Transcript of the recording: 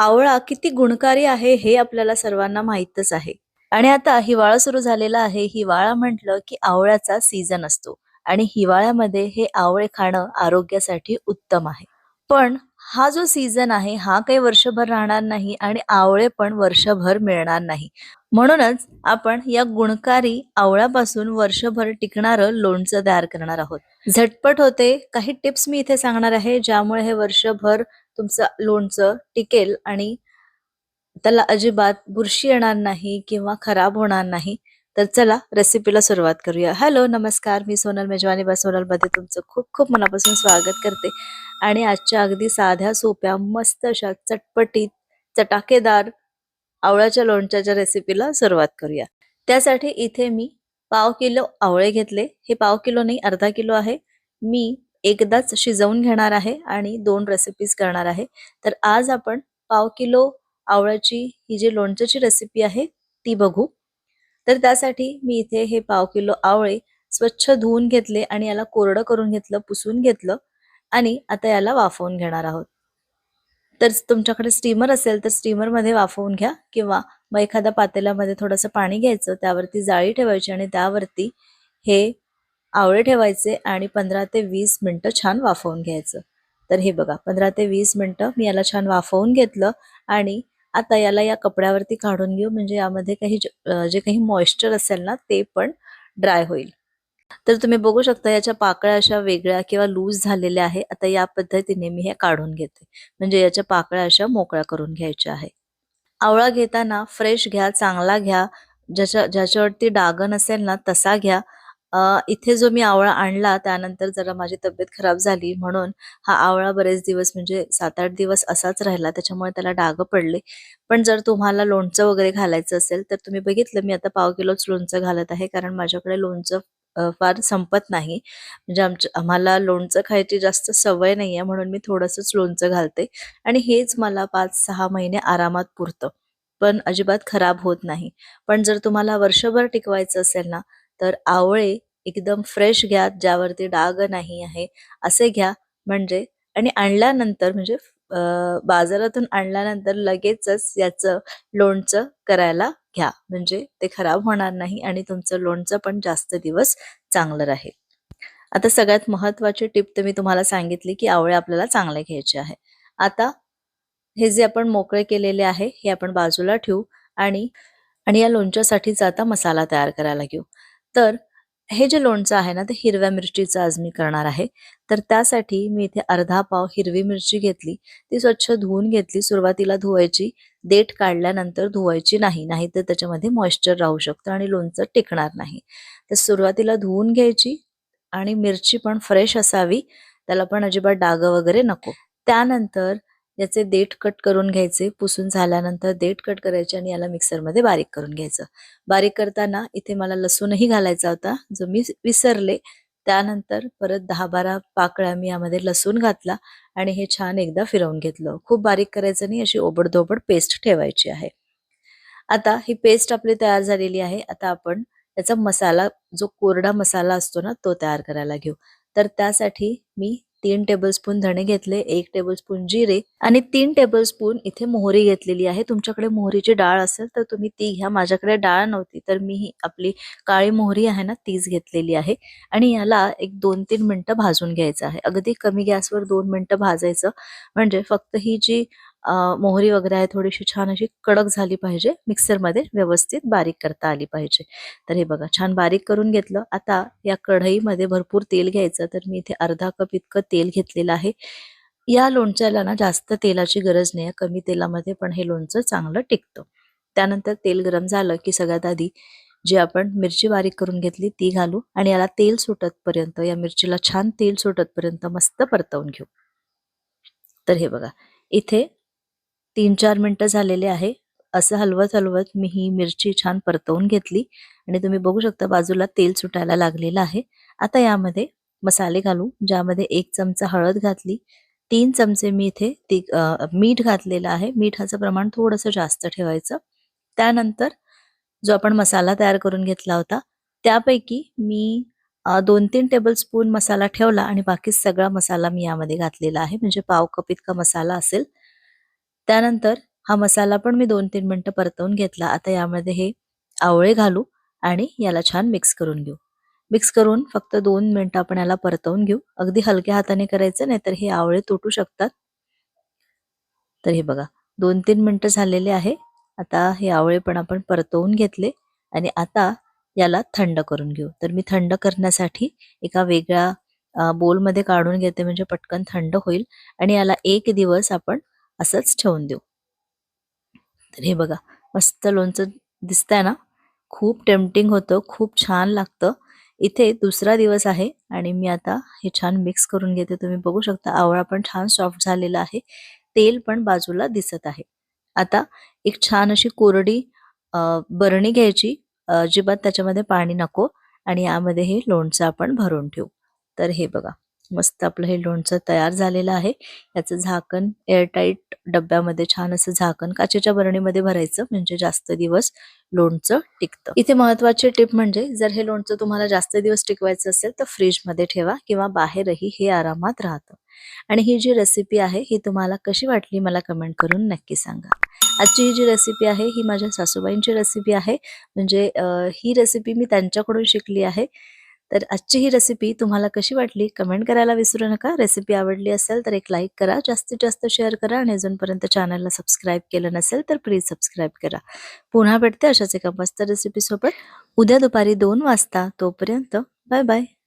आवळा किती गुणकारी आहे हे आपल्याला सर्वांना माहीतच आहे. आणि आता हिवाळा सुरू झालेला आहे. हिवाळा म्हटलं की आवळ्याचा सीझन असतो. आणि हिवाळ्यामध्ये हे आवळे खाणं आरोग्यासाठी उत्तम आहे. पण हा जो सीझन आहे हा काही वर्षभर राहणार नाही आणि आवळे पण वर्षभर मिळणार नाही. म्हणूनच आपण या गुणकारी आवळ्यापासून वर्षभर टिकणारं लोणचं तयार करणार आहोत. झटपट होते. काही टिप्स मी इथे सांगणार आहे ज्यामुळे हे वर्षभर तुमचं लोणचं टिकेल आणि त्याला अजिबात बुरशी येणार नाही किंवा खराब होणार नाही तर चला रेसिपीला सुरुवात करूया. हॅलो नमस्कार. मी सोनल मेजवानी बा सोनलमध्ये तुमचं खूप खूप मनापासून स्वागत करते. आणि आजच्या अगदी साध्या सोप्या मस्त अशा चटपटीत चटाकेदार आवळ्याच्या लोणच्याच्या रेसिपीला सुरुवात करूया. त्यासाठी इथे मी पाव किलो आवळे घेतले. हे पाव किलो नाही अर्धा किलो आहे. मी एकदाच शिजवून घेणार आहे आणि दोन रेसिपीज करणार आहे. तर आज आपण पाव किलो आवळ्याची ही जी लोणच्याची रेसिपी आहे ती बघू. तर त्यासाठी मी इथे हे पाव किलो आवळे स्वच्छ धुवून घेतले आणि याला कोरडं करून घेतलं पुसून घेतलं आणि आता याला वाफवून घेणार आहोत. तर तुमच्याकडे स्टीमर असेल तर स्टीमरमध्ये वाफवून घ्या किंवा मग एखाद्या पातेल्यामध्ये थोडंसं पाणी घ्यायचं त्यावरती जाळी ठेवायची आणि त्यावरती हे आवळे ठेवायचे आणि पंधरा ते वीस मिनिटं छान वाफवून घ्यायचं. तर हे बघा पंधरा ते वीस मिनटं मी याला छान वाफवून घेतलं आणि आता याला या कपड्यावरती काढून घेऊ म्हणजे यामध्ये काही जे काही मॉइश्चर असेल ना ते पण ड्राय होईल. तर तुम्ही बघू शकता याच्या पाकळ्या अशा वेगळ्या किंवा लूज झालेल्या आहे. आता या पद्धतीने मी हे काढून घेते. म्हणजे याच्या पाकळ्या अशा मोकळ्या करून घ्यायच्या आहे. आवळा घेताना फ्रेश घ्या चांगला घ्या. ज्याच्या ज्याच्यावरती डाग नसेल ना तसा घ्या. इथे जो मी आवळा आणला त्यानंतर जरा माझी तब्येत खराब झाली म्हणून हा आवळा बरेच दिवस म्हणजे सात आठ दिवस असाच राहिला त्याच्यामुळे त्याला डाग पडले. पण जर तुम्हाला लोणचं वगैरे घालायचं असेल तर तुम्ही बघितलं मी आता पाव किलोच लोणचं घालत आहे कारण माझ्याकडे लोणचं फार संपत नाही. म्हणजे आमच्या आम्हाला लोणचं खायची जास्त सवय नाही आहे म्हणून मी थोडंसंच लोणचं घालते. आणि हेच मला पाच सहा महिने आरामात पुरतं. पण अजिबात खराब होत नाही. पण जर तुम्हाला वर्षभर टिकवायचं असेल ना तर आवळे एकदम फ्रेश घ्या ज्यावरती डाग नाही आहे असे घ्या. म्हणजे आणि आणल्यानंतर म्हणजे बाजारातून आणल्यानंतर लगेचच याचं लोणचं करायला घ्या. म्हणजे ते खराब होणार नाही आणि तुमचं लोणचं पण जास्त दिवस चांगलं राहील. आता सगळ्यात महत्वाची टिप तर मी तुम्हाला सांगितली की आवळे आपल्याला चांगले घ्यायचे आहे. आता हे जे आपण मोकळे केलेले आहे हे आपण बाजूला ठेवू आणि आणि या लोणच्यासाठीचा आता मसाला तयार करायला घेऊ. तर हे जे लोणचं आहे ना ते हिरव्या मिरचीचं आज मी करणार आहे. तर त्यासाठी मी इथे अर्धा पाव हिरवी मिरची घेतली. ती स्वच्छ धुवून घेतली. सुरुवातीला धुवायची. देठ काढल्यानंतर धुवायची नाही. नाहीतर त्याच्यामध्ये मॉइश्चर राहू शकतं आणि लोणचं टिकणार नाही. तर सुरुवातीला धुवून घ्यायची आणि मिरची पण फ्रेश असावी. त्याला पण अजिबात डाग वगैरे नको. त्यानंतर याचे देठ कट करून घ्यायचे पुसून झाल्यानंतर देठ कट करायचे आणि याला मिक्सरमध्ये बारीक करून घ्यायचं. बारीक करताना इथे मला लसूणही घालायचा होता जो मी विसरले. त्यानंतर परत दहा बारा पाकळ्या मी यामध्ये लसूण घातला आणि हे छान एकदा फिरवून घेतलं. खूप बारीक करायचं नाही अशी ओबडधोबड पेस्ट ठेवायची आहे. आता ही पेस्ट आपली तयार झालेली आहे. आता आपण त्याचा मसाला जो कोरडा मसाला असतो ना तो तयार करायला घेऊ. तर त्यासाठी मी तीन टेबलस्पून धणे घेतले एक टेबलस्पून जिरे आणि तीन टेबलस्पून इथे मोहरी घेतलेली आहे. तुमच्याकडे मोहरीची डाळ असेल तर तुम्ही ती घ्या. माझ्याकडे डाळ नव्हती तर मी ही आपली काळी मोहरी आहे ना तीच घेतलेली आहे. आणि याला एक दोन तीन मिनटं भाजून घ्यायचं आहे. अगदी कमी गॅसवर दोन मिनटं भाजायचं. म्हणजे फक्त ही जी मोहरी वगैरे आहे थोडीशी छान अशी कडक झाली पाहिजे. मिक्सरमध्ये व्यवस्थित बारीक करता आली पाहिजे. तर हे बघा छान बारीक करून घेतलं. आता या कढईमध्ये भरपूर तेल घ्यायचं. तर मी इथे अर्धा कप इतकं तेल घेतलेलं आहे. या लोणच्याला ना जास्त तेलाची गरज नाही कमी तेलामध्ये पण हे लोणचं चांगलं टिकतं. त्यानंतर तेल गरम झालं की सगळ्यात आधी जी आपण मिरची बारीक करून घेतली ती घालू आणि याला तेल सुटतपर्यंत या मिरचीला छान तेल सुटतपर्यंत मस्त परतवून घेऊ. तर हे बघा इथे तीन चार मिनटं झालेले आहे. असं हलवत हलवत मी ही मिरची छान परतवून घेतली आणि तुम्ही बघू शकता बाजूला तेल सुटायला लागलेलं आहे. आता यामध्ये मसाले घालू ज्यामध्ये एक चमचा हळद घातली तीन चमचे मी इथे ती मीठ घातलेलं आहे. मिठाचं प्रमाण थोडंसं जास्त ठेवायचं. त्यानंतर जो आपण मसाला तयार करून घेतला होता त्यापैकी मी दोन तीन टेबलस्पून मसाला ठेवला आणि बाकी सगळा मसाला मी यामध्ये घातलेला आहे. म्हणजे पाव कप इतका मसाला असेल त्यानंतर हा मसाला पण मी दोन तीन मिनटं परतवून घेतला. आता यामध्ये हे आवळे घालू आणि याला छान मिक्स करून घेऊ. मिक्स करून फक्त दोन मिनटं आपण याला परतवून घेऊ. अगदी हलक्या हाताने करायचं नाहीतर हे आवळे तुटू शकतात. तर हे बघा दोन तीन मिनिटं झालेले आहे. आता हे आवळे पण आपण परतवून घेतले आणि आता याला थंड करून घेऊ. तर मी थंड करण्यासाठी एका वेगळ्या बोलमध्ये काढून घेते. म्हणजे पटकन थंड होईल आणि याला एक दिवस आपण असंच ठेवून देऊ. तर हे बघा मस्त लोणचं दिसतंय ना? खूप टेम्पटिंग होतं खूप छान लागतं. इथे दुसरा दिवस आहे आणि मी आता हे छान मिक्स करून घेते. तुम्ही बघू शकता आवळा पण छान सॉफ्ट झालेला आहे. तेल पण बाजूला दिसत आहे. आता एक छान अशी कोरडी बरणी घ्यायची. अजिबात त्याच्यामध्ये पाणी नको आणि यामध्ये हे लोणचं आपण भरून ठेवू. तर हे बघा. मस्त आपलं हे लोणचं तयार झालेलं आहे. याचं झाकण एअरटाईट डब्यामध्ये छान असं झाकण काचेच्या बरणीमध्ये भरायचं. म्हणजे जास्त दिवस लोणचं टिकतं. इथे महत्वाची टिप म्हणजे जर हे लोणचं तुम्हाला जास्त दिवस टिकवायचं असेल तर फ्रीजमध्ये ठेवा किंवा बाहेरही हे आरामात राहतं. आणि ही जी रेसिपी आहे ही तुम्हाला कशी वाटली मला कमेंट करून नक्की सांगा. आजची ही जी रेसिपी आहे ही माझ्या सासूबाईंची रेसिपी आहे. म्हणजे ही रेसिपी मी त्यांच्याकडून शिकली आहे. तर आजची ही रेसिपी तुम्हाला कशी वाटली? कमेंट करायला विसरू नका. रेसिपी आवडली असेल तर एक लाईक करा. जास्तीत जास्त शेअर करा आणि अजूनपर्यंत चॅनलला सबस्क्राईब केलं नसेल तर प्लीज सबस्क्राईब करा. पुन्हा भेटते अशाच एका मस्त रेसिपीसोबत उद्या दुपारी दोन वाजता. तोपर्यंत बाय बाय